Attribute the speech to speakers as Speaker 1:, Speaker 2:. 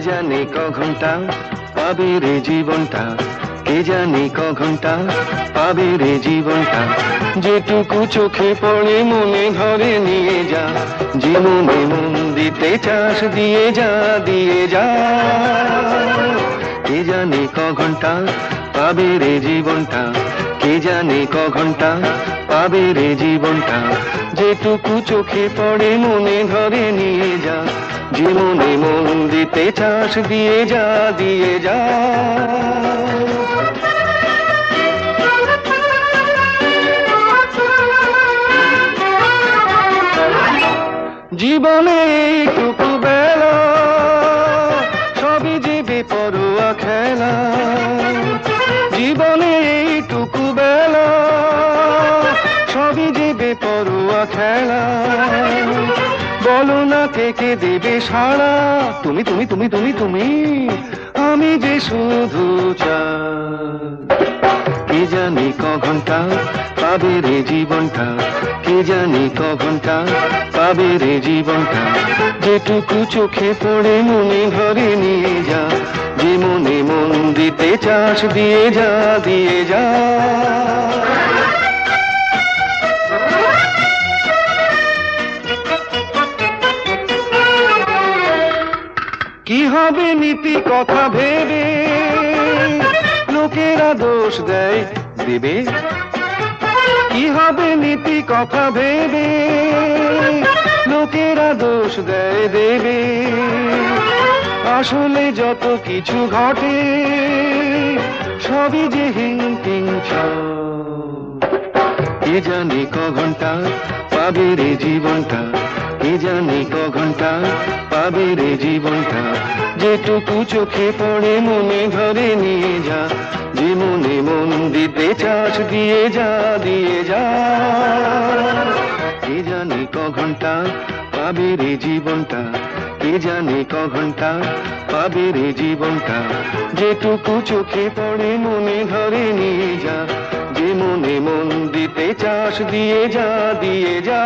Speaker 1: জানে ক ঘণ্টা পাবে রে জীবনটা? কে জানে ক ঘণ্টা পাবে রে জীবনটা? যেটুকু চোখে পড়ে মনে ঘরে নিয়ে যা। যে মনে দিতে চাস, দিয়ে যা দিয়ে যা। কে জানে ক ঘণ্টা পাবে রে জীবনটা? কে জানে ক ঘণ্টা পাবে রে জীবনটা? যেটুকু চোখে পড়ে মনে ঘরে নিয়ে যা। যে মনে দিতে চাস, দিয়ে যা দিয়ে যা। জীবনে টুকু বেলা, সবই যে বেপরোয়া খেলা। জীবনে টুকু বেলা, সবই যে বেপরোয়া খেলা। বলো না থেকে দেবে সারা তুমি তুমি তুমি তুমি তুমি। আমি যে শুধু কে জানি ক ঘণ্টা পাবে রে জীবনটা? কে জানি ক ঘণ্টা পাবে রে জীবনটা? যেটুকু চোখে পড়ে মনে ঘরে নিয়ে যা। যে মনে মন দিতে চাস, দিয়ে যা দিয়ে যা। কি হবে নীতি কথা ভেবে? লোকেরা দোষ দেয় দেবে। কি হবে নীতি কথা ভেবে? লোকেরা দোষ দেয় দেবে। আসলে যত কিছু ঘটে, সবই যে হিং হিং কে জানে ক ঘণ্টা পাবে রে জীবনটা? কে জানে ক ঘণ্টা পাবে রে জীবনটা? যেটুকু চোখে পড়ে মনে ঘরে নিয়ে যা, যে মনে দিতে চাস দিয়ে যা দিয়ে যা। কে জানে ক ঘণ্টা পাবে রে জীবনটা? কে জানে ক ঘণ্টা পাবে রে জীবনটা? যেটুকু চোখে পড়ে মনে ঘরে নিয়ে যা, যে মনে মন দিতে চাস দিয়ে যা দিয়ে যা।